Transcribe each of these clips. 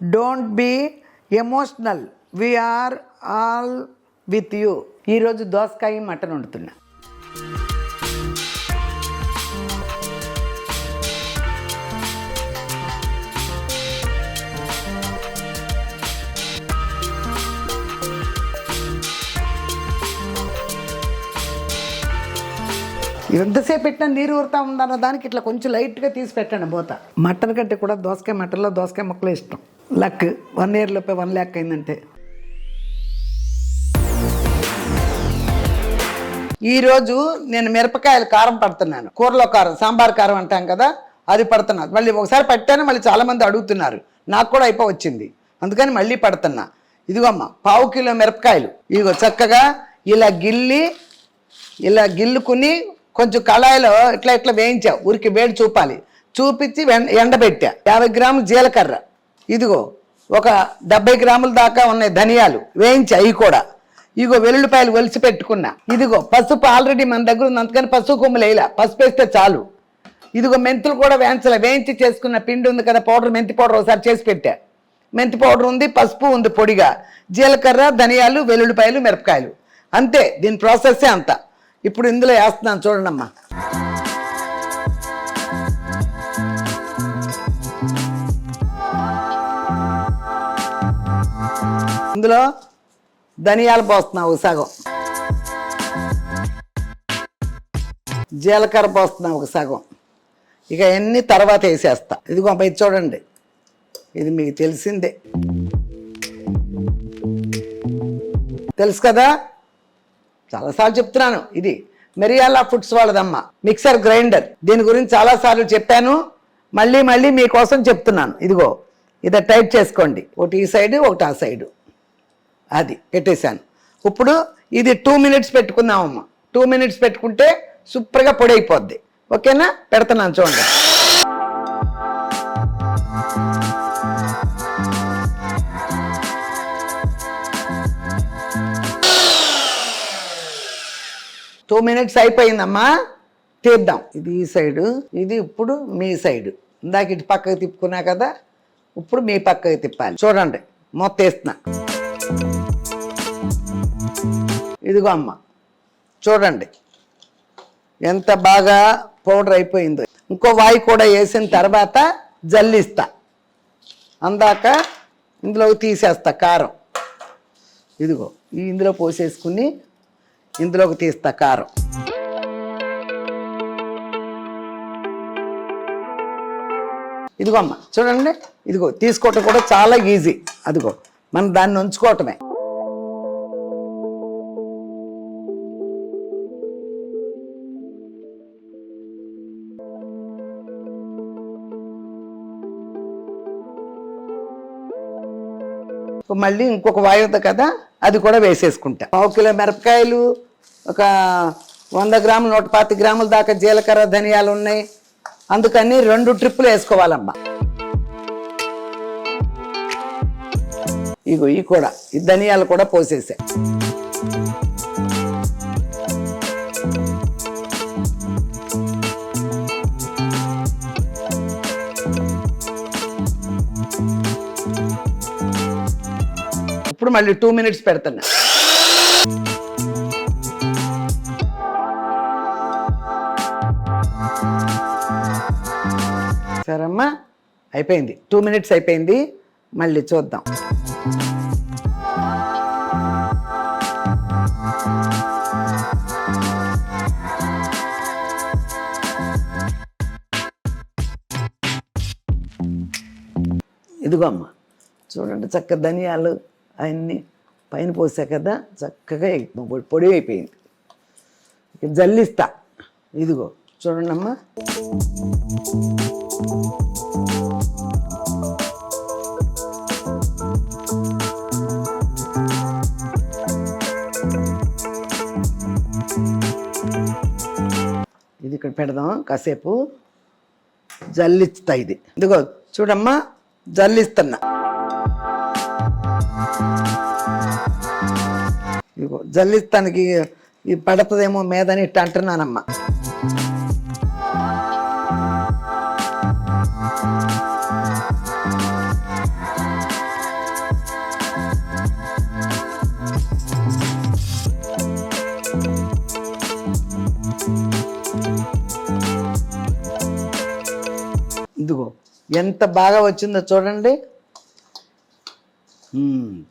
Don't be emotional we're all with you ఈరోజు దోసకాయ mutton వండుతున్నా. ఎంతసేపు పెట్టినా నీరు ఊరుతా ఉందన్న దానికి ఇట్లా కొంచెం లైట్గా తీసి పెట్టండి మూత మటన్ కంటే కూడా దోసకాయ మటన్లో దోసకాయ ముక్కలు ఇష్టం. లక్ వన్ ఇయర్ లోపే వన్ ల్యాక్ అయిందంటే. ఈరోజు నేను మిరపకాయలు కారం పడుతున్నాను. కూరలో కారం సాంబార్ కారం అంటాం కదా అది పడుతున్నాను మళ్ళీ ఒకసారి పట్టాను మళ్ళీ చాలామంది అడుగుతున్నారు. నాకు కూడా అయిపో వచ్చింది అందుకని మళ్ళీ పడుతున్నా. ఇదిగో అమ్మ పావు కిలో మిరపకాయలు. ఇదిగో చక్కగా ఇలా గిల్లి ఇలా గిల్లుకుని కొంచెం కళాయిలో ఇట్లా ఇట్లా వేయించావు ఊరికి వేడి చూపాలి. చూపించి ఎండబెట్టా. యాభై గ్రాములు జీలకర్ర. ఇదిగో ఒక డెబ్బై గ్రాముల దాకా ఉన్నాయి ధనియాలు. వేయించా అవి కూడా. ఇదిగో వెల్లుల్లిపాయలు ఒలిసి పెట్టుకున్నా. ఇదిగో పసుపు ఆల్రెడీ మన దగ్గర ఉంది. అందుకని పసుపు కొమ్ములు వేయలే. పసుపు వేస్తే చాలు. ఇదిగో మెంతులు కూడా వేయించలే. వేయించి చేసుకున్న పిండి ఉంది కదా పౌడర్ మెంతి పౌడర్ ఒకసారి చేసి పెట్టా. మెంతి పౌడర్ ఉంది పసుపు ఉంది పొడిగా. జీలకర్ర ధనియాలు వెల్లుల్లిపాయలు మిరపకాయలు. అంతే దీని ప్రాసెస్సే అంత. ఇప్పుడు ఇందులో వేస్తున్నాను చూడండమ్మా. ఇందులో ధనియాలు పోస్తున్నావు సగం. జీలకర్ర పోస్తున్నావు ఒక సగం. ఇక అన్ని తర్వాత వేసేస్తా. ఇదిగో అమ్మ, ఇది చూడండి. ఇది మీకు తెలిసిందే. తెలుసు కదా? చాలాసార్లు చెప్తున్నాను ఇది మెరియాలా ఫుడ్స్ వాళ్ళదమ్మ మిక్సర్ గ్రైండర్. దీని గురించి చాలాసార్లు చెప్పాను మళ్ళీ మళ్ళీ మీకోసం చెప్తున్నాను. ఇదిగో ఇది టైప్ చేసుకోండి. ఒకటి ఈ సైడ్ ఒకటి ఆ సైడు. అది పెట్టేశాను. ఇప్పుడు ఇది టూ మినిట్స్ పెట్టుకుందామమ్మా. టూ మినిట్స్ పెట్టుకుంటే సూపర్గా పొడి అయిపోద్ది. ఓకేనా? పెడుతున్నాను చూడండి. టూ మినిట్స్ అయిపోయిందమ్మా. తీద్దాం. ఇది ఈ సైడు ఇది ఇప్పుడు మీ సైడు. ఇందాక ఇటు పక్కకి తిప్పుకున్నా కదా ఇప్పుడు మీ పక్కకి తిప్పాలి. చూడండి మొత్తం వేస్తున్నా ఇదిగో అమ్మ చూడండి. ఎంత బాగా పౌడర్ అయిపోయిందో. ఇంకో వాయి కూడా వేసిన తర్వాత జల్లిస్తా. అందాక ఇందులోకి తీసేస్తా కారం. ఇదిగో ఈ ఇందులో పోసేసుకుని ఇందులోకి తీస్తా కారం. ఇదిగో అమ్మ చూడండి ఇదిగో తీసుకోవటం కూడా చాలా ఈజీ. అదిగో మనం దాన్ని ఉంచుకోవటమే. మళ్ళీ ఇంకొక వాయి కదా అది కూడా వేసేసుకుంటా. పావు కిలో మిరపకాయలు ఒక వంద గ్రాములు నూట పాతి గ్రాముల దాకా జీలకర్ర ధనియాలు ఉన్నాయి. అందుకని రెండు ట్రిప్పులు వేసుకోవాలమ్మా. ఇగో ఈ కూడా ఈ ధనియాలు కూడా పోసేసా. ఇప్పుడు మళ్ళీ టూ మినిట్స్ పెడుతున్నా. అయిపోయింది. టూ మినిట్స్ అయిపోయింది. మళ్ళీ చూద్దాం. ఇదిగో అమ్మ చూడండి చక్క ధనియాలు అవన్నీ పైన పోసా కదా చక్కగా పొడి- పొడి అయిపోయింది. జల్లిస్తా. ఇదిగో చూడండి అమ్మా ఇది ఇక్కడ పెడదాం కాసేపు. జల్లిస్తా ఇది. ఇదిగో చూడమ్మా జల్లిస్తున్నా. ఇదిగో జల్లిస్తానికి ఇది పడుతుందేమో మీదని ఇట్ట అంటున్నానమ్మా. ఎంత బాగా వచ్చిందో చూడండి.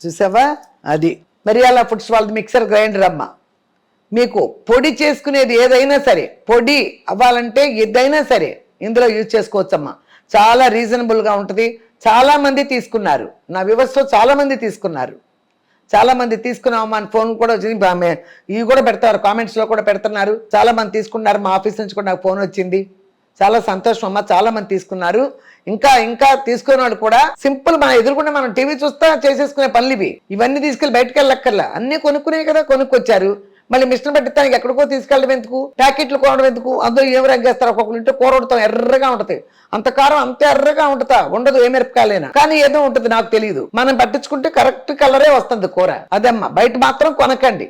చూసావా? అది. మరి అలా ఫుడ్స్ వాళ్ళది మిక్సర్ గ్రైండర్ అమ్మ. మీకు పొడి చేసుకునేది ఏదైనా సరే పొడి అవ్వాలంటే ఏదైనా సరే ఇందులో యూజ్ చేసుకోవచ్చమ్మా. చాలా రీజనబుల్గా ఉంటుంది. చాలా మంది తీసుకున్నారు. నా వ్యవస్థలో చాలా మంది తీసుకున్నారు. చాలా మంది తీసుకున్నాం మన ఫోన్ కూడా వచ్చింది. ఇవి కూడా పెడతారు. కామెంట్స్లో కూడా పెడుతున్నారు. చాలా మంది తీసుకున్నారు. మా ఆఫీస్ నుంచి కూడా నాకు ఫోన్ వచ్చింది. చాలా సంతోషం అమ్మ చాలా మంది తీసుకున్నారు. ఇంకా ఇంకా తీసుకున్న వాళ్ళు కూడా సింపుల్ మన ఎదుర్కొంటే మనం టీవీ చూస్తా చేసేసుకునే పనులు ఇవి ఇవన్నీ తీసుకెళ్ళి బయటకు వెళ్ళక్కర్లా అన్ని కొనుక్కునే కదా కొనుక్కొచ్చారు. మళ్ళీ మిషన్ పెట్టడానికి ఎక్కడికో తీసుకెళ్ళడం ఎందుకు? ప్యాకెట్లు కొనడం ఎందుకు? అందులో ఏం రంగేస్తారు ఒక్కొక్కరు ఇంట్లో కూర వండుతాం ఎర్రగా ఉంటది. అంత కారం అంత ఎర్రగా ఉంటుందా? ఉండదు ఏ మిరపకాయలైనా. కానీ ఏదో ఉంటుంది నాకు తెలియదు మనం పట్టించుకుంటే కరెక్ట్ కలరే వస్తుంది కూర. అదమ్మా బయట మాత్రం కొనకండి.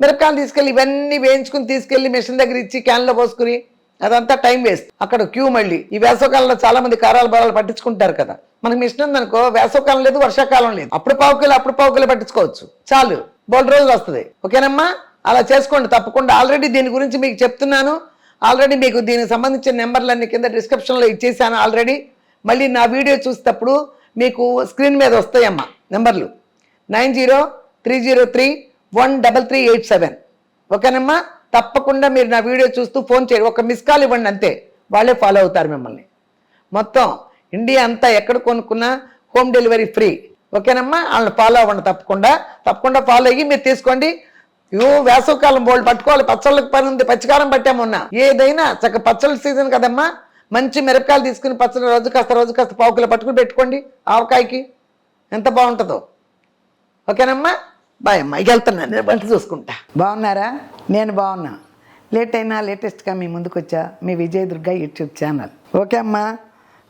మిరపకాయలు తీసుకెళ్ళి ఇవన్నీ వేయించుకుని తీసుకెళ్ళి మిషన్ దగ్గర ఇచ్చి క్యాన్లో పోసుకుని అదంతా టైం వేస్ట్. అక్కడ క్యూ మళ్ళీ. ఈ వేసవకాలంలో చాలా మంది కారాలు బరాలు పట్టించుకుంటారు కదా. మనకి మిషన్ ఉందనుకో వేసవకాలం లేదు వర్షాకాలం లేదు. అప్పుడు పావు అప్పుడు పావు పట్టించుకోవచ్చు. చాలు. బోల్ రోజులు వస్తుంది. ఓకేనమ్మా? అలా చేసుకోండి. తప్పకుండా. ఆల్రెడీ దీని గురించి మీకు చెప్తున్నాను. ఆల్రెడీ మీకు దీనికి సంబంధించిన నెంబర్లన్నీ కింద డిస్క్రిప్షన్లో ఇచ్చేసాను ఆల్రెడీ. మళ్ళీ నా వీడియో చూసేటప్పుడు మీకు స్క్రీన్ మీద వస్తాయమ్మా నెంబర్లు. Nine zero three zero three one double three eight seven. ఓకేనమ్మా? తప్పకుండా మీరు నా వీడియో చూస్తూ ఫోన్ చేయండి. ఒక మిస్ కాల్ ఇవ్వండి అంతే. వాళ్ళే ఫాలో అవుతారు మిమ్మల్ని. మొత్తం ఇండియా అంతా ఎక్కడ కొనుక్కున్నా హోమ్ డెలివరీ ఫ్రీ. ఓకేనమ్మా? వాళ్ళని ఫాలో అవ్వండి తప్పకుండా. తప్పకుండా ఫాలో అయ్యి మీరు తీసుకోండి. ఇవో వేసవకాలం బోల్డ్ పట్టుకోవాలి. పచ్చళ్ళకి పని ఉంది. పచ్చికారం పట్టామన్నా ఏదైనా చక్క పచ్చళ్ళ సీజన్ కదమ్మా. మంచి మిరపకాయలు తీసుకుని పచ్చడి రోజు కాస్త రోజు కాస్త పావుకులు పట్టుకుని పెట్టుకోండి. ఆవకాయకి. ఎంత బాగుంటుందో. ఓకేనమ్మా? బాయ్ అమ్మాయికి వెళ్తున్నాను నేను వంట చూసుకుంటా. బాగున్నారా? నేను బాగున్నా. లేట్ అయినా లేటెస్ట్గా మీ ముందుకు వచ్చా మీ Vijay Durga YouTube channel. Okay అమ్మా.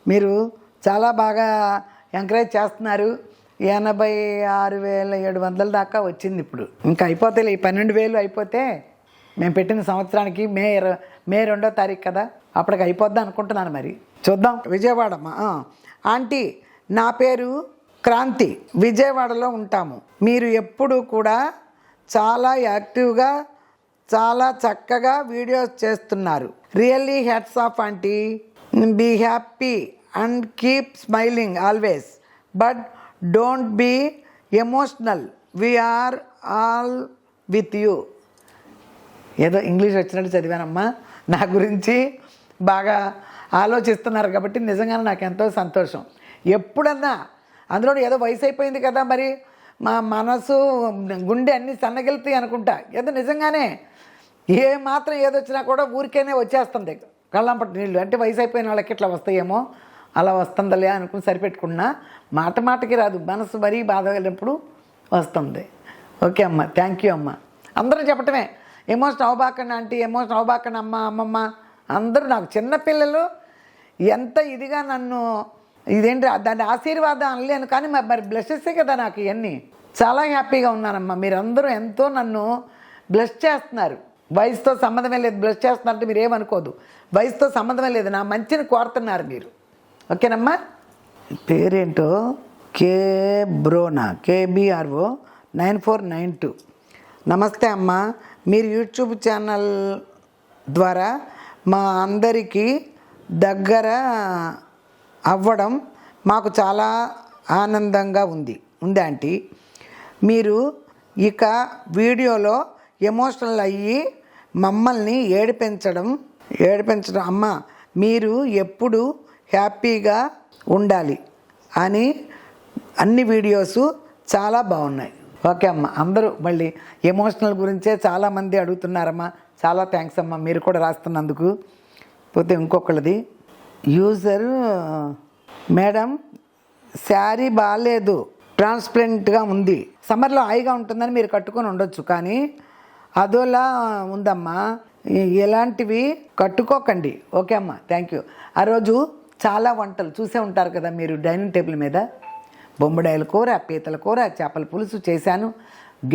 మీరు చాలా బాగా ఎంకరేజ్ చేస్తున్నారు. ఎనభై ఆరు వేల ఏడు వందల దాకా వచ్చింది ఇప్పుడు. ఇంకా అయిపోతే ఈ పన్నెండు వేలు అయిపోతే మేము పెట్టిన సంవత్సరానికి మే ఇర మే రెండో తారీఖు కదా? అప్పటికి అయిపోద్దాం అనుకుంటున్నాను మరి. చూద్దాం. విజయవాడమ్మా. ఆంటీ నా పేరు క్రాంతి విజయవాడలో ఉంటాము. మీరు ఎప్పుడు కూడా చాలా యాక్టివ్గా చాలా చక్కగా వీడియోస్ చేస్తున్నారు. Really hats off aunty. Be happy and keep smiling always. But don't be emotional. We're all with you. ఏదో ఇంగ్లీష్ వచ్చినట్టు చదివానమ్మా. నా గురించి బాగా ఆలోచిస్తున్నారు కాబట్టి నిజంగానే నాకు ఎంతో సంతోషం. ఎప్పుడన్నా అందులో ఏదో వయసు అయిపోయింది కదా మరి. మా మనసు గుండె అన్ని సన్నగిలుతాయి అనుకుంటా. ఏదో నిజంగానే ఏ మాత్రం ఏదొచ్చినా కూడా ఊరికేనే వచ్చేస్తుంది. కళ్ళంపటి నీళ్ళు. అంటే వయసు అయిపోయిన వాళ్ళకి ఇట్లా వస్తాయేమో. అలా వస్తుందిలే అనుకుని సరిపెట్టుకున్నా మాట మాటకి రాదు. మనసు మరీ బాధ వెళ్ళినప్పుడు వస్తుంది. ఓకే అమ్మ. థ్యాంక్ యూ అమ్మ. అందరూ చెప్పటమే. ఎమోషన్ అవబాకండి ఆంటీ ఎమోషన్ అవబాకండి అమ్మ అమ్మమ్మ. అందరూ నాకు చిన్నపిల్లలు ఎంత ఇదిగా నన్ను ఇదేంటి దాని ఆశీర్వాదం అనలేను కానీ మరి మరి బ్లెస్సెసే కదా నాకు ఇవన్నీ. చాలా హ్యాపీగా ఉన్నానమ్మా. మీరందరూ ఎంతో నన్ను బ్లెస్ చేస్తున్నారు. వయసుతో సంబంధమే లేదు బ్లెస్ చేస్తున్నారంటే మీరు ఏమనుకోదు. వయసుతో సంబంధమే లేదు నా మంచిని కోరుతున్నారు మీరు. ఓకేనమ్మా? పేరేంటో? K బ్రోనా K B R O nine four nine two. నమస్తే అమ్మ. మీరు యూట్యూబ్ ఛానల్ ద్వారా మా అందరికీ దగ్గర అవ్వడం మాకు చాలా ఆనందంగా ఉంది. ఉంది ఆంటీ? మీరు ఇక వీడియోలో ఎమోషనల్ అయ్యి మమ్మల్ని ఏడిపించడం ఏడిపించడం అమ్మ మీరు ఎప్పుడు హ్యాపీగా ఉండాలి అని అన్ని వీడియోస్ చాలా బాగున్నాయి. ఓకే అమ్మ అందరూ మళ్ళీ ఎమోషనల్ గురించే చాలామంది అడుగుతున్నారమ్మా. చాలా థ్యాంక్స్ అమ్మా మీరు కూడా రాస్తున్నందుకు. పోతే ఇంకొకళ్ళది. యూజరు మేడం శారీ బాగాలేదు ట్రాన్స్పరెంట్గా ఉంది. సమ్మర్లో హాయిగా ఉంటుందని మీరు కట్టుకొని ఉండొచ్చు కానీ అదోలా ఉందమ్మా. ఎలాంటివి కట్టుకోకండి. ఓకే అమ్మా థ్యాంక్ యూ. ఆ రోజు చాలా వంటలు చూసే ఉంటారు కదా మీరు డైనింగ్ టేబుల్ మీద. బొమ్మడాయల కూర పీతల కూర చేపల పులుసు చేశాను.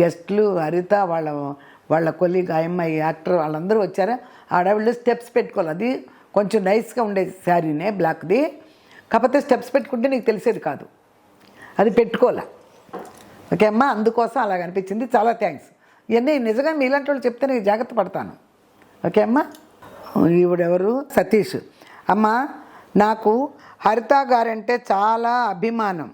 గెస్ట్లు హరిత వాళ్ళ వాళ్ళ కొలీగ్ అమ్మాయి యాక్టర్ వాళ్ళందరూ వచ్చారా. ఆడవాళ్ళు స్టెప్స్ పెట్టుకోవాలి. అది కొంచెం నైస్గా ఉండే శారీనే బ్లాక్ది. కాకపోతే స్టెప్స్ పెట్టుకుంటే నీకు తెలిసేది కాదు. అది పెట్టుకోలే ఓకే అమ్మా అందుకోసం అలాగ అనిపించింది. చాలా థ్యాంక్స్. ఇవన్నీ నిజంగా మీలాంటి వాళ్ళు చెప్తే నేను జాగ్రత్త పడతాను. ఓకే అమ్మా? ఈవిడెవరు? సతీష్. అమ్మ నాకు హరిత గారంటే చాలా అభిమానం.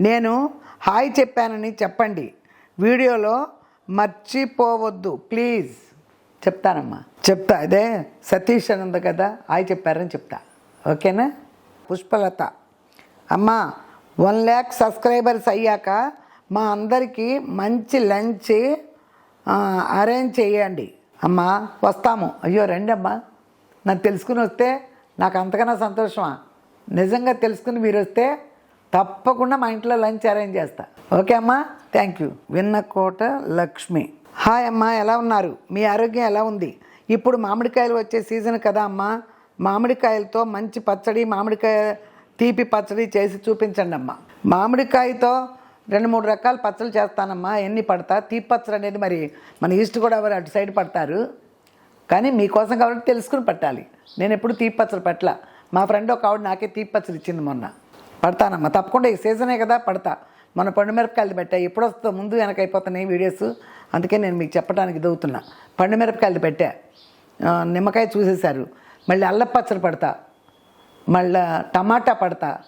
నేను హాయ్ చెప్పానని చెప్పండి. వీడియోలో మర్చిపోవద్దు. ప్లీజ్. చెప్తానమ్మా. చెప్తా అదే సతీష్ అని ఉంది కదా హాయ్ చెప్పారని చెప్తా. ఓకేనా? పుష్పలత. అమ్మా వన్ ల్యాక్ సబ్స్క్రైబర్స్ అయ్యాక మా అందరికీ మంచి లంచ్ అరేంజ్ చేయండి. అమ్మా వస్తాము. అయ్యో రండి అమ్మా నాకు తెలుసుకుని వస్తే నాకు అంతకన్నా సంతోషమా? నిజంగా తెలుసుకుని మీరు వస్తే తప్పకుండా మా ఇంట్లో లంచ్ అరేంజ్ చేస్తా. ఓకే అమ్మా thank you. Vinnakota Lakshmi. Hi అమ్మా ఎలా ఉన్నారు? మీ ఆరోగ్యం ఎలా ఉంది? ఇప్పుడు మామిడికాయలు వచ్చే సీజన్ కదా అమ్మా. మామిడికాయలతో మంచి పచ్చడి మామిడికాయ తీపి పచ్చడి చేసి చూపించండి అమ్మా. మామిడికాయతో రెండు మూడు రకాల పచ్చళ్ళు చేస్తానమ్మా. ఎన్ని పడతా? తీపి పచ్చడి అనేది మరి మన ఈస్ట్ గోదావరి అటు సైడ్ పడతారు. కానీ మీకోసం కాబట్టి తెలుసుకుని పట్టాలి. నేను ఎప్పుడు తీపి పచ్చడి పట్ల. మా ఫ్రెండ్ ఒక ఆవిడ నాకే తీపి పచ్చడి ఇచ్చింది మొన్న. పడతానమ్మా. తప్పకుండా ఈ సీజనే కదా పడతా. మన పండు మిరపకాయలు పెట్టా ఎప్పుడు వస్తా ముందు వెనక అయిపోతున్నాయి వీడియోస్. అందుకే నేను మీకు చెప్పడానికి దొవుతున్నా పండు మిరపకాయలు పెట్టా. నిమ్మకాయ చూసేశారు. మళ్ళీ అల్లం పచ్చడి పడతా. మళ్ళా టమాటా పడతా.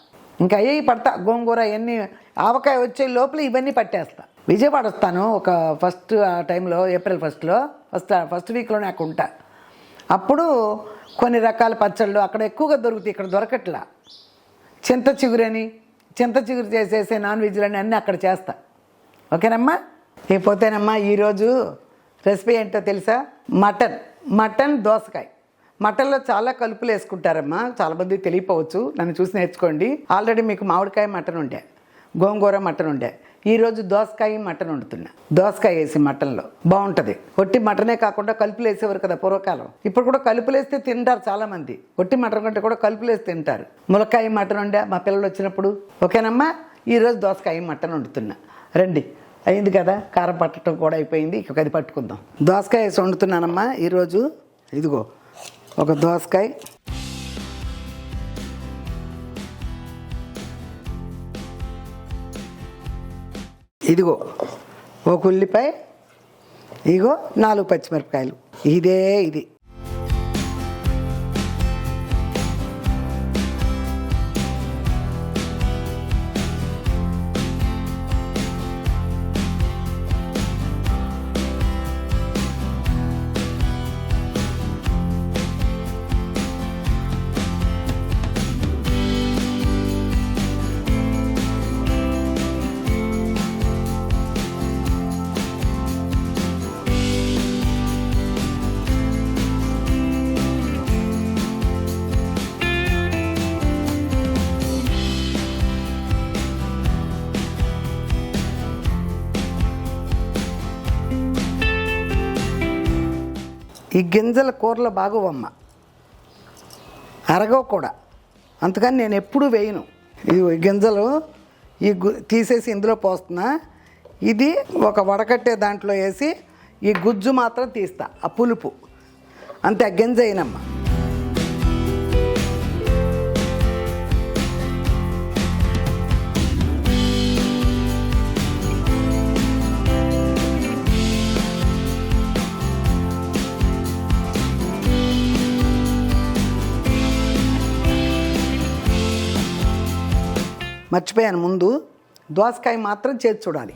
ఇంకా అయ్యి పడతా. గోంగూర ఇవన్నీ ఆవకాయ వచ్చే లోపల ఇవన్నీ పట్టేస్తా. విజయవాడ వస్తాను ఒక ఫస్ట్ ఆ టైంలో ఏప్రిల్ ఫస్ట్లో. ఫస్ట్ ఫస్ట్ వీక్లోనే అక్కడ ఉంటా. అప్పుడు కొన్ని రకాల పచ్చళ్ళు అక్కడ ఎక్కువగా దొరుకుతాయి ఇక్కడ దొరకట్లా. చింత చిగురని చింత చిగురు చేసేసే నాన్ వెజ్లన్నీ అన్నీ అక్కడ చేస్తా. ఓకేనమ్మా? ఇకపోతేనమ్మా ఈరోజు రెసిపీ ఏంటో తెలుసా? మటన్. మటన్ దోసకాయ. మటన్లో చాలా కలుపులు వేసుకుంటారమ్మా. చాలామంది తెలియపోవచ్చు. నన్ను చూసి నేర్చుకోండి. ఆల్రెడీ మీకు మామిడికాయ మటన్ ఉండే. గోంగూర మటన్ ఉండే ఈరోజు దోసకాయ మటన్ వండుతున్నా. దోసకాయ వేసి మటన్లో. బాగుంటుంది ఒట్టి మటనే కాకుండా కలుపులు వేసేవారు కదా పూర్వకాలం. ఇప్పుడు కూడా కలుపులు వేస్తే తింటారు చాలామంది. ఒట్టి మటన్ కంటే కూడా కలుపులు వేసి తింటారు. ములక్కాయ మటన్ వండా మా పిల్లలు వచ్చినప్పుడు. ఓకేనమ్మా? ఈరోజు దోసకాయ మటన్ వండుతున్నా. రండి. అయింది కదా? కారం పట్టడం కూడా అయిపోయింది. ఇక అది పట్టుకుందాం. దోసకాయ వేసి వండుతున్నానమ్మా. ఈరోజు ఇదిగో ఒక దోసకాయ. ఇదిగో ఒక ఉల్లిపాయ ఇదిగో నాలుగు పచ్చిమిరపకాయలు. ఇదే ఇది. ఈ గింజల కూరలో బాగోవమ్మ. అరగవు కూడా. అందుకని నేను ఎప్పుడూ వేయను. ఈ గింజలు ఈ గు తీసేసి ఇందులో పోస్తున్నా. ఇది ఒక వడకట్టే దాంట్లో వేసి ఈ గుజ్జు మాత్రం తీస్తా ఆ పులుపు. అంతే ఆ గింజ అయినమ్మా మర్చిపోయాను. ముందు దోసకాయ మాత్రం చేతి చూడాలి.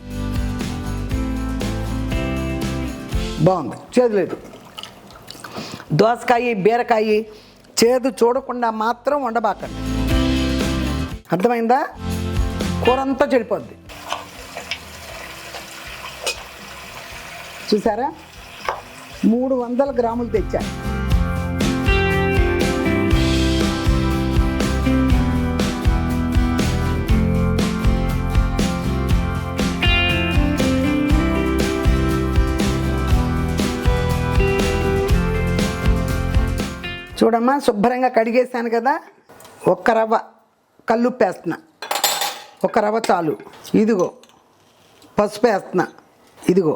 బాగుంది. చేదు లేదు. దోసకాయ బీరకాయ చేదు చూడకుండా మాత్రం వండబాకండి. అర్థమైందా? కూర అంతా చెడిపోద్ది. చూసారా? మూడు వందల గ్రాములు తెచ్చాను. చూడమ్మా శుభ్రంగా కడిగేసాను కదా ఒక్క రవ్వ కల్లుప్పు వేస్తున్నా ఒక రవ్వ చాలు. ఇదిగో పసుపు వేస్తున్నా. ఇదిగో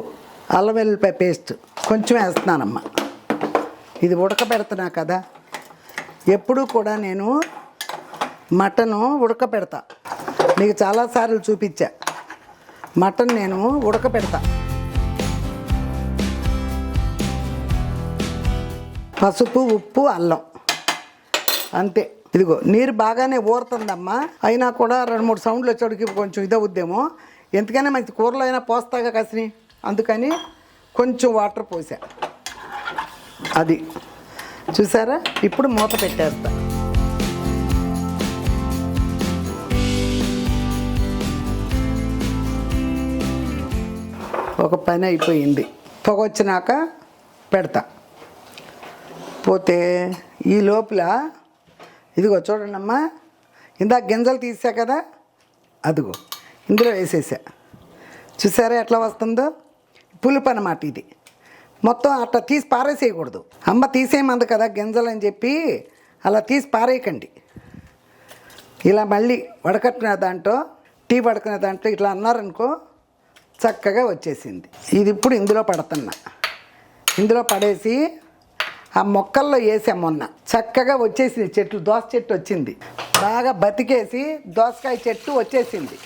అల్లం వెల్లుల్లిపాయ పేస్ట్ కొంచెం వేస్తున్నానమ్మా. ఇది ఉడకబెడుతున్నా కదా ఎప్పుడూ కూడా నేను మటను ఉడకపెడతా మీకు చాలాసార్లు చూపించా. మటన్ నేను ఉడకపెడతా పసుపు ఉప్పు అల్లం. అంతే. ఇదిగో నీరు బాగానే ఊరుతుందమ్మా. అయినా కూడా రెండు మూడు సౌండ్లు వచ్చేటికి కొంచెం ఇదవుద్దేమో. ఎందుకైనా మంచి కూరలో అయినా పోస్తాగా కసిని. అందుకని కొంచెం వాటర్ పోసా. అది. చూసారా? ఇప్పుడు మూత పెట్టేస్తా. ఒక పని అయిపోయింది. పొగ వచ్చినాక పెడతా. పోతే ఈ లోపల ఇదిగో చూడండి అమ్మా ఇందాక గింజలు తీసా కదా అదిగో ఇందులో వేసేసా. చూసారా ఎట్లా వస్తుందో? పులుపు అనమాట ఇది. మొత్తం అట్లా తీసి పారేసేయకూడదు. అమ్మ తీసేయమంది కదా గింజలు అని చెప్పి అలా తీసి పారేయకండి. ఇలా మళ్ళీ వడకట్టిన దాంట్లో టీ పడుకునే దాంట్లో ఇట్లా అన్నారనుకో చక్కగా వచ్చేసింది. ఇది ఇప్పుడు ఇందులో పడుతున్నా. ఇందులో పడేసి ఆ మొక్కల్లో వేసాం మొన్న. చక్కగా వచ్చేసింది చెట్లు దోస చెట్టు వచ్చింది. బాగా బతికేసి దోసకాయ చెట్టు వచ్చేసింది.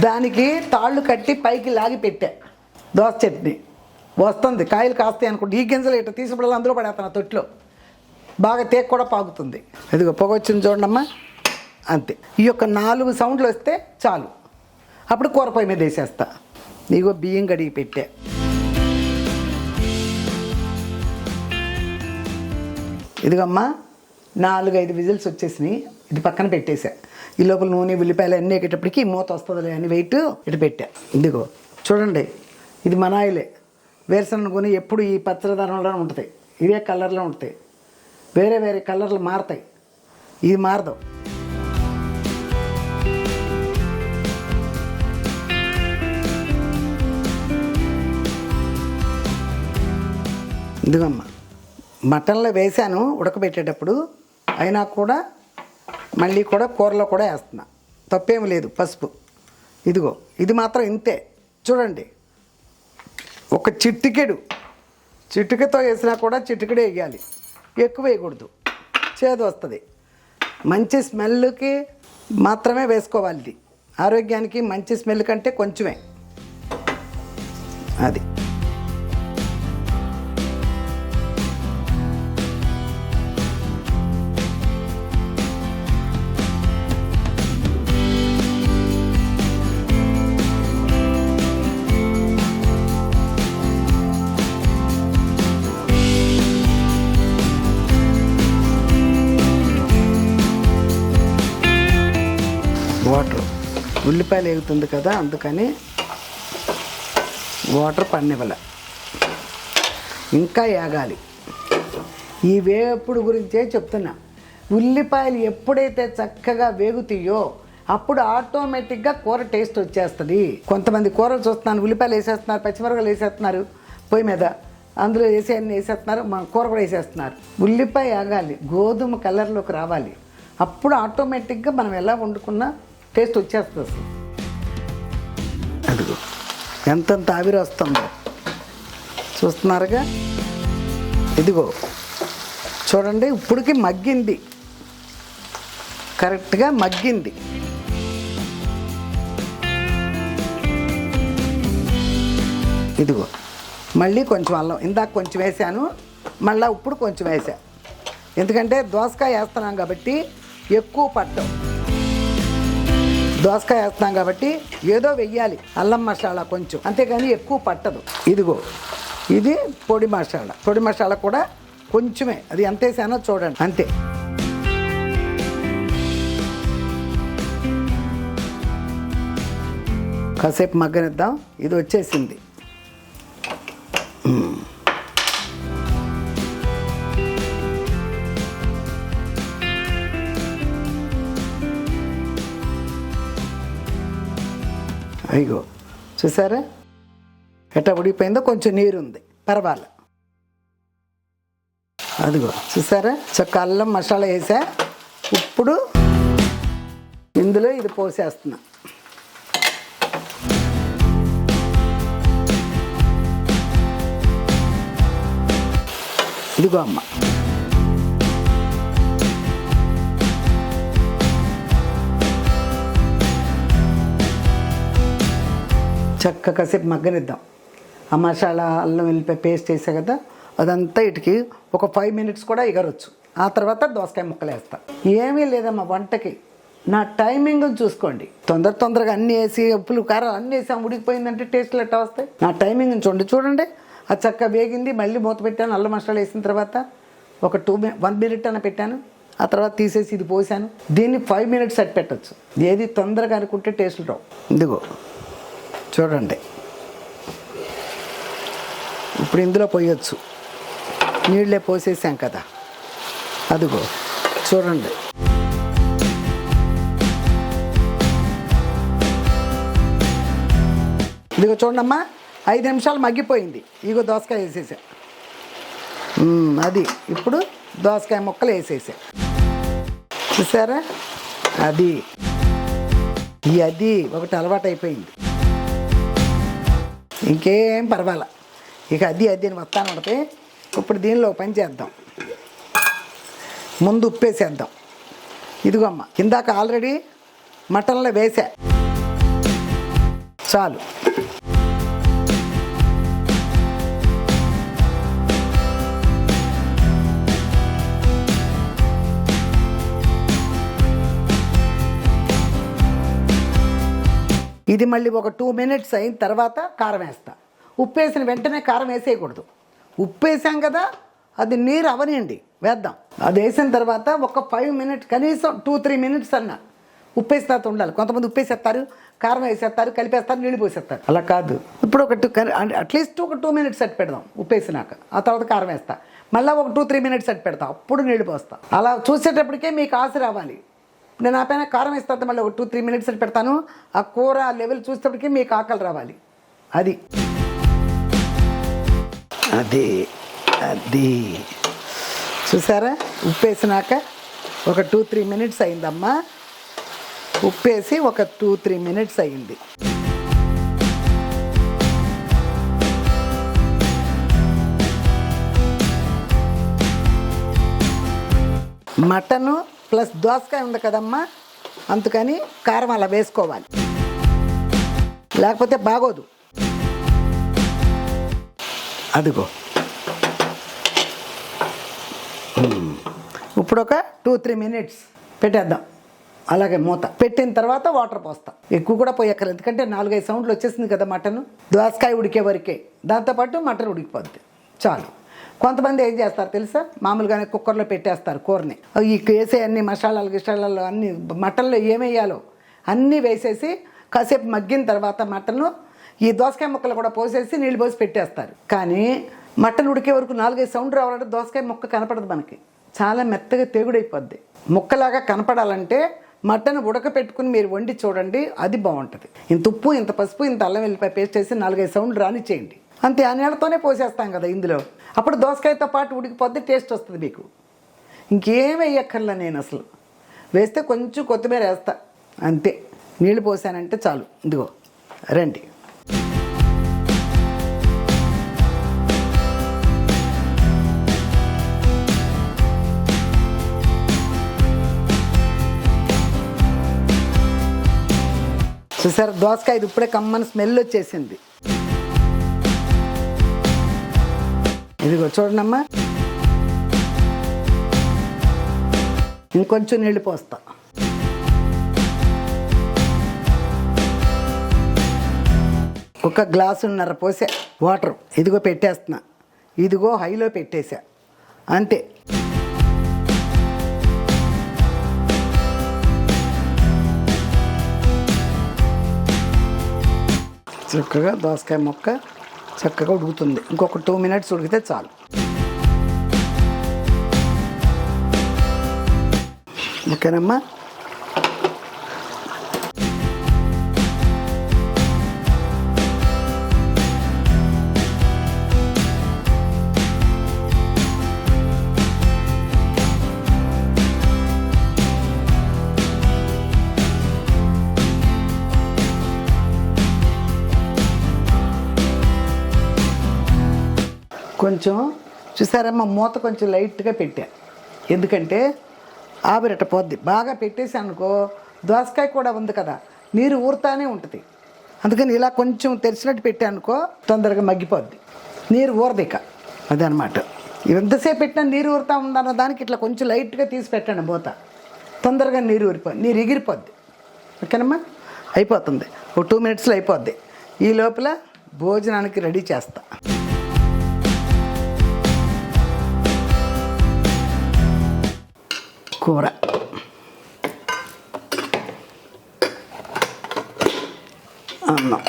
దానికి తాళ్ళు కట్టి పైకి లాగి పెట్టా దోస చెట్టుని. వస్తుంది కాయలు కాస్తాయి అనుకుంటే. ఈ గింజలు ఇట్లా తీసుకుని అందులో పడేస్తాను తొట్లో. బాగా తేక కూడా పాకుతుంది. ఇదిగో పొగ వచ్చింది చూడమ్మా అంతే. ఈ యొక్క నాలుగు సౌండ్లు వస్తే చాలు. అప్పుడు కూర పొయ్యి మీద వేసేస్తా. ఇగో బియ్యం కడిగి పెట్టా. ఇదిగమ్మా నాలుగు ఐదు విజిల్స్ వచ్చేసినాయి. ఇది పక్కన పెట్టేశా. ఈ లోపల నూనె ఉల్లిపాయలు అన్నీ ఎక్కేటప్పటికి మూత వస్తుందిలే అని వెయిట్ ఇటు పెట్టా. ఇదిగో చూడండి ఇది మన ఆయిలే. వేరుశనగ నూనె ఎప్పుడు ఈ పచ్చదనంలో ఉంటుంది. ఇదే కలర్లో ఉంటాయి వేరే వేరే కలర్లు మారుతాయి. ఇది మారదు. ఇదిగమ్మా మటన్లో వేసాను ఉడకబెట్టేటప్పుడు. అయినా కూడా మళ్ళీ కూడా కూరలో కూడా వేస్తున్నా. తప్పేమి లేదు పసుపు. ఇదిగో ఇది మాత్రం ఇంతే. చూడండి. ఒక చిట్టికెడు చిటికెతో వేసినా కూడా చిటికెడే వేయాలి. ఎక్కువ వేయకూడదు. చేదు వస్తుంది. మంచి స్మెల్కి మాత్రమే వేసుకోవాలి. ఆరోగ్యానికి మంచి స్మెల్ కంటే కొంచెమే. అది. ఉల్లిపాయలు ఎగుతుంది కదా అందుకని వాటర్ పన్నివ్వలే. ఇంకా ఏగాలి. ఈ వేపుడు గురించే చెప్తున్నా. ఉల్లిపాయలు ఎప్పుడైతే చక్కగా వేగుతాయో అప్పుడు ఆటోమేటిక్గా కూర టేస్ట్ వచ్చేస్తుంది. కొంతమంది కూరలు చూస్తున్నాను ఉల్లిపాయలు వేసేస్తున్నారు పచ్చిమిరపకాయలు వేసేస్తున్నారు పొయ్యి మీద. అందులో వేసే అన్ని వేసేస్తున్నారు మన కూర కూడా వేసేస్తున్నారు. ఉల్లిపాయ ఆగాలి గోధుమ కలర్లోకి రావాలి. అప్పుడు ఆటోమేటిక్గా మనం ఎలా వండుకున్నా టేస్ట్ వచ్చేస్తుంది అసలు. ఎంతంత ఆవిరి వస్తుందో? చూస్తున్నారుగా? ఇదిగో చూడండి ఇప్పటికి మగ్గింది. కరెక్ట్గా మగ్గింది. ఇదిగో మళ్ళీ కొంచెం అల్లం ఇందాక కొంచెం వేసాను మళ్ళీ ఇప్పుడు కొంచెం వేసా. ఎందుకంటే దోసకాయ వేస్తున్నాం కాబట్టి ఎక్కువ పట్టం దోసకాయ వేస్తున్నాం కాబట్టి ఏదో వెయ్యాలి. అల్లం మసాలా కొంచెం. అంతేగాని ఎక్కువ పట్టదు. ఇదిగో ఇది పొడి మసాలా. పొడి మసాలా కూడా కొంచెమే. అది ఎంత వేసానో చూడండి. అంతే. కాసేపు మగ్గనిద్దాం. ఇది వచ్చేసింది. అయ్యో చూసారా? ఎట్లా ఉడికిపోయిందో కొంచెం నీరుంది. పర్వాలే. అదిగో చూసారా? చక్క అల్లం మసాలా వేసా. ఇప్పుడు ఇందులో ఇది పోసేస్తున్నా. ఇదిగో అమ్మ. చక్క కాసేపు మగ్గనిద్దాం. ఆ మసాలా అల్లం వెళ్ళిపోయి పేస్ట్ వేసా కదా అదంతా ఇటుకి ఒక ఫైవ్ మినిట్స్ కూడా ఎగరొచ్చు. ఆ తర్వాత దోసకాయ ముక్కలు వేస్తా ఏమీ లేదమ్మా వంటకి. నా టైమింగ్ చూసుకోండి. తొందర తొందరగా అన్నీ వేసి ఉప్పులు కారాలు అన్నీ వేసి ఉడికిపోయిందంటే టేస్ట్లు ఎట్టా వస్తాయి? నా టైమింగ్ చూడండి. చూడండి. ఆ చక్క వేగింది. మళ్ళీ మూత పెట్టాను. అల్లం మసాలా వేసిన తర్వాత ఒక టూ మి వన్ మినిట్ అన్న పెట్టాను. ఆ తర్వాత తీసేసి ఇది పోసాను. దీన్ని ఫైవ్ మినిట్స్ అట్ పెట్టచ్చు. ఏది తొందరగా అనుకుంటే టేస్ట్లు రావు. ఇదిగో. చూడండి. ఇప్పుడు ఇందులో పోయొచ్చు. నీళ్ళే పోసేసాం కదా. అదిగో చూడండి. ఇదిగో చూడమ్మా ఐదు నిమిషాలు మగ్గిపోయింది. ఇగో దోసకాయ వేసేసా. అది ఇప్పుడు దోసకాయ ముక్కలు వేసేసా. చూసారా? అది. ఈ అది ఒకటి అలవాటు అయిపోయింది ఇంకేం పర్వాలా. ఇక అది అది అని వస్తాను పడితే ఇప్పుడు దీనిలో పని చేద్దాం. ముందు ఉప్పేసేద్దాం. ఇదిగో అమ్మ ఇందాక ఆల్రెడీ మటన్లో వేసా చాలు. ఇది మళ్ళీ ఒక టూ మినిట్స్ అయిన తర్వాత కారం వేస్తా. ఉప్పు వేసిన వెంటనే కారం వేసేయకూడదు. ఉప్పు వేసాం కదా అది నీరు అవనియండి వేద్దాం. అది వేసిన తర్వాత ఒక ఫైవ్ మినిట్స్ కనీసం టూ త్రీ మినిట్స్ అన్న. ఉప్పేసిన తర్వాత ఉండాలి. కొంతమంది ఉప్పేసేస్తారు కారం వేసేస్తారు కలిపేస్తారు నీళ్ళు పోసేస్తారు. అలా కాదు. ఇప్పుడు ఒక టూ అట్లీస్ట్ ఒక టూ మినిట్స్ సెట్ పెడదాం ఉప్పేసినాక. ఆ తర్వాత కారం వేస్తా. మళ్ళీ ఒక టూ త్రీ మినిట్స్ సెట్ పెడతాం. అప్పుడు నీళ్ళు పోస్తా. అలా చూసేటప్పటికే మీకు ఆశ రావాలి. నేను ఆ పైన కారం తర్వాత మళ్ళీ ఒక టూ త్రీ మినిట్స్ పెడతాను. ఆ కూర ఆ లెవెల్ చూసేటప్పటికి మీకు ఆకలి రావాలి. అది. అది అది. చూసారా? ఉప్పు వేసినాక ఒక టూ త్రీ మినిట్స్ అయిందమ్మా. ఉప్పు వేసి ఒక టూ త్రీ మినిట్స్ అయింది. మటను ప్లస్ దోసకాయ ఉంది కదమ్మా. అందుకని కారం అలా వేసుకోవాలి. లేకపోతే బాగోదు. అదిగో. ఇప్పుడు ఒక టూ త్రీ మినిట్స్ పెట్టేద్దాం. అలాగే మూత. పెట్టిన తర్వాత వాటర్ పోస్తా. ఎక్కువ కూడా పోయక్కర్లేదు. ఎందుకంటే నాలుగైదు సౌండ్లు వచ్చేసింది కదా మటన్. దోసకాయ ఉడికే వరకే. దాంతోపాటు మటన్ ఉడికిపోద్ది. చాలు. కొంతమంది ఏం చేస్తారు తెలుసా? మామూలుగానే కుక్కర్లో పెట్టేస్తారు కూరని. ఈ వేసే అన్ని మసాలాలు గిసాలాలు అన్ని మటన్లో ఏమేయాలో అన్నీ వేసేసి కాసేపు మగ్గిన తర్వాత మటన్ ఈ దోసకాయ ముక్కలు కూడా పోసేసి నీళ్ళు పోసి పెట్టేస్తారు. కానీ మటన్ ఉడికే వరకు నాలుగైదు సౌండ్ రావాలంటే దోసకాయ ముక్క కనపడదు మనకి. చాలా మెత్తగా తెగుడైపోద్ది. ముక్కలాగా కనపడాలంటే మటన్ ఉడకపెట్టుకుని మీరు వండి చూడండి అది బాగుంటుంది. ఇంత ఉప్పు ఇంత పసుపు ఇంత అల్లం వెల్లిపాయ పేస్ట్ వేసి నాలుగైదు సౌండ్లు రానిచ్చేయండి. అంతే ఆ నీళ్ళతోనే పోసేస్తాం కదా ఇందులో. అప్పుడు దోసకాయతో పాటు ఉడికిపోద్ది టేస్ట్ వస్తుంది మీకు. ఇంకేం వేయక్కర్లా నేను అసలు. వేస్తే కొంచెం కొత్తిమీర వేస్తా. అంతే. నీళ్ళు పోసానంటే చాలు. ఇదిగో రండి. చూసారు? దోసకాయ ఇది ఇప్పుడే కమ్మని స్మెల్ వచ్చేసింది. ఇదిగో చూడనమ్మా. ఇంకొంచెం నీళ్ళు పోస్తా. ఒక గ్లాసున్నర పోసా. వాటర్. ఇదిగో పెట్టేస్తున్నా. ఇదిగో హైలో పెట్టేశా అంతే. చక్కగా దోసకాయ ముక్క. చక్కగా ఉడుకుతుంది. ఇంకొక టూ మినిట్స్ ఉడికితే చాలు. ఓకేనమ్మా? కొంచెం చూసారమ్మా మూత కొంచెం లైట్గా పెట్టా. ఎందుకంటే ఆవిరట పోద్ది. బాగా పెట్టేసి అనుకో దోసకాయ కూడా ఉంది కదా నీరు ఊరుతానే ఉంటుంది. అందుకని ఇలా కొంచెం తెరిచినట్టు పెట్టా అనుకో తొందరగా మగ్గిపోద్ది. నీరు ఊరదిక అదనమాట. ఎంతసేపు పెట్టినా నీరు ఊరుతా ఉందన్న దానికి ఇట్లా కొంచెం లైట్గా తీసి పెట్టండి మూత. తొందరగా నీరు ఊరిపో నీరు ఎగిరిపోద్ది. ఓకేనమ్మా? అయిపోతుంది. ఒక టూ మినిట్స్లో అయిపోద్ది. ఈ లోపల భోజనానికి రెడీ చేస్తా. కూర అన్నం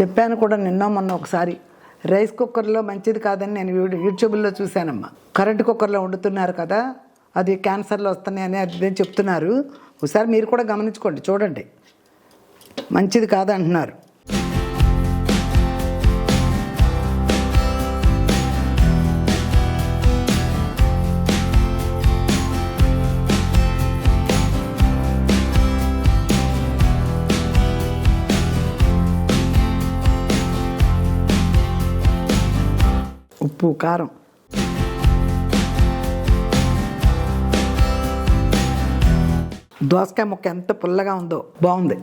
చెప్పాను కూడా నిన్న మొన్న ఒకసారి. రైస్ కుక్కర్లో మంచిది కాదని నేను యూట్యూబ్లో చూశానమ్మా. కరెంట్ కుక్కర్లో వండుతున్నారు కదా అది క్యాన్సర్లు వస్తున్నాయని అది ఇది చెప్తున్నారు. ఒకసారి మీరు కూడా గమనించుకోండి చూడండి. మంచిది కాదంటున్నారు. ఉప్పు కారం దోసకాయ ముక్క ఎంత పుల్లగా ఉందో బాగుంది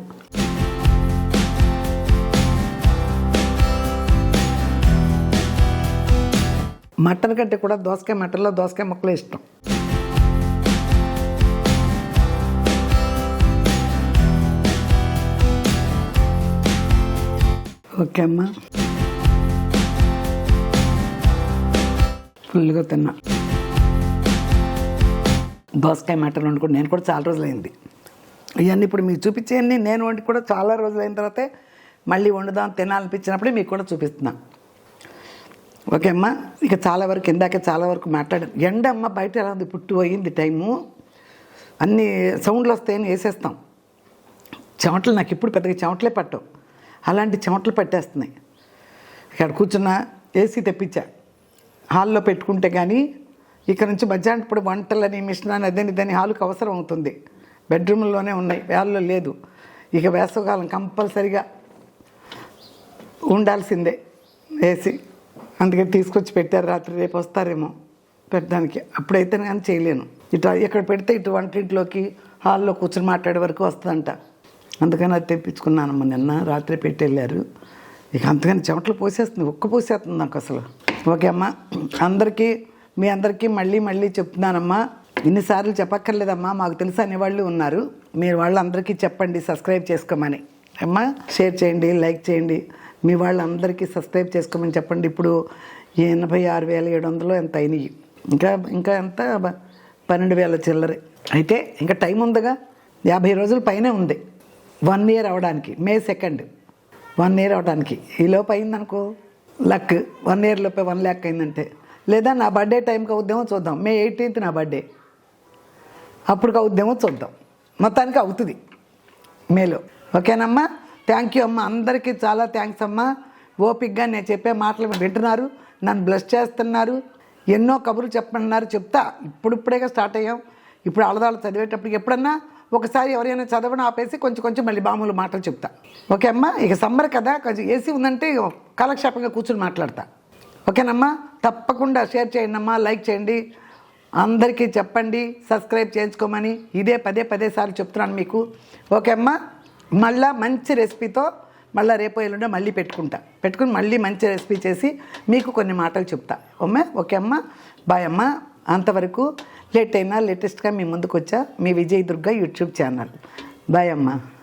మటన్ కంటే కూడా దోసకాయ మటన్లో దోసకాయ ముక్కలే ఇష్టం ఓకే అమ్మా ఫుల్గా తిన్నా. దోసకాయ మటన్ వండుకుంటే నేను కూడా చాలా రోజులైంది. ఇవన్నీ ఇప్పుడు మీకు చూపించేయండి నేను వండి కూడా చాలా రోజులైన తర్వాతే మళ్ళీ వండుదాం తినాలనిపించినప్పుడే మీకు కూడా చూపిస్తున్నా. ఓకే అమ్మా ఇక చాలా వరకు ఇందాకే చాలా వరకు మాట్లాడాను. ఎండ అమ్మ బయట ఎలా ఉంది? పుట్టు అయ్యింది టైము. అన్ని సౌండ్లు వస్తాయని వేసేస్తాం. చెమటలు నాకు ఇప్పుడు పెద్దగా చెమటలే పట్టవు. అలాంటి చెమటలు పట్టేస్తున్నాయి. ఇక్కడ కూర్చున్నా ఏసీ తెప్పించా. హాల్లో పెట్టుకుంటే కానీ ఇక్కడ నుంచి మధ్యాహ్నం ఇప్పుడు వంటలని మిషన్ అని అదని దాని హాల్కి అవసరం అవుతుంది. బెడ్రూమ్లోనే ఉన్నాయి వేళ్ళలో లేదు. ఇక వేసవకాలం కంపల్సరిగా ఉండాల్సిందే. వేసి అందుకే తీసుకొచ్చి పెట్టారు రాత్రి రేపు వస్తారేమో పెట్టడానికి. అప్పుడైతే కానీ చేయలేను. ఇటు ఇక్కడ పెడితే ఇటు వంటింట్లోకి హాల్లో కూర్చొని మాట్లాడే వరకు వస్తుందంట. అందుకని అది తెప్పించుకున్నానమ్మ నిన్న రాత్రి పెట్టి వెళ్ళారు ఇక అంతకని చెమటలు పోసేస్తుంది ఒక్క పోసేస్తుంది నాకు అసలు. ఓకే అమ్మా. అందరికీ మీ అందరికీ మళ్ళీ మళ్ళీ చెప్తున్నానమ్మా. ఇన్నిసార్లు చెప్పక్కర్లేదమ్మా. మాకు తెలుసు అనేవాళ్ళు ఉన్నారు. మీరు వాళ్ళందరికీ చెప్పండి సబ్స్క్రైబ్ చేసుకోమని. అమ్మా షేర్ చేయండి లైక్ చేయండి. మీ వాళ్ళందరికీ సబ్స్క్రైబ్ చేసుకోమని చెప్పండి. ఇప్పుడు ఎనభై ఆరు వేల ఏడు వందలు ఎంత అయినాయి? ఇంకా ఇంకా ఎంత? పన్నెండు వేల చిల్లరే. అయితే ఇంకా టైం ఉందిగా? యాభై రోజుల పైనే ఉంది. వన్ ఇయర్ అవడానికి. మే సెకండ్. వన్ ఇయర్ అవడానికి. ఈలోపు అయిందనుకో. లక్ వన్ ఇయర్ లోపే వన్ ల్యాక్ అయిందంటే. లేదా నా బర్త్డే టైంకి అవుద్దేమో చూద్దాం. మే ఎయిటీన్త్ నా బర్త్డే అప్పుడు అవుద్దేమో చూద్దాం. మొత్తానికి అవుతుంది. మేలో. ఓకేనమ్మా? థ్యాంక్ యూ అమ్మా. అందరికీ చాలా థ్యాంక్స్ అమ్మా. ఓపిక్గా నేను చెప్పే మాటలు వింటున్నారు. నన్ను బ్లెస్ చేస్తున్నారు. ఎన్నో కబుర్లు చెప్పమన్నారు. చెప్తా. ఇప్పుడిప్పుడేగా స్టార్ట్ అయ్యాం. ఇప్పుడు అలదాలు చదివేటప్పటికి ఎప్పుడన్నా ఒకసారి ఎవరైనా చదవడం ఆపేసి కొంచెం కొంచెం మళ్ళీ మామూలు మాటలు చెప్తా. ఓకే అమ్మా? ఇక సమ్మర్ కదా కొంచెం ఏసీ ఉందంటే కాలక్షేపంగా కూర్చొని మాట్లాడతా. ఓకేనమ్మా? తప్పకుండా షేర్ చేయండి అమ్మా లైక్ చేయండి. అందరికీ చెప్పండి సబ్స్క్రైబ్ చేయించుకోమని ఇదే పదే పదే సార్లు చెప్తున్నాను మీకు. ఓకే అమ్మా? మళ్ళా మంచి రెసిపీతో మళ్ళీ రేపు ఎల్లుండే మళ్ళీ పెట్టుకుంటా. పెట్టుకుని మళ్ళీ మంచి రెసిపీ చేసి మీకు కొన్ని మాటలు చెప్తా. ఓమ్మే ఓకే అమ్మా? బాయ్ అమ్మా. అంతవరకు లేట్ అయినా లేటెస్ట్గా మీ ముందుకు వచ్చా మీ Vijay Durga YouTube channel. Bye అమ్మా.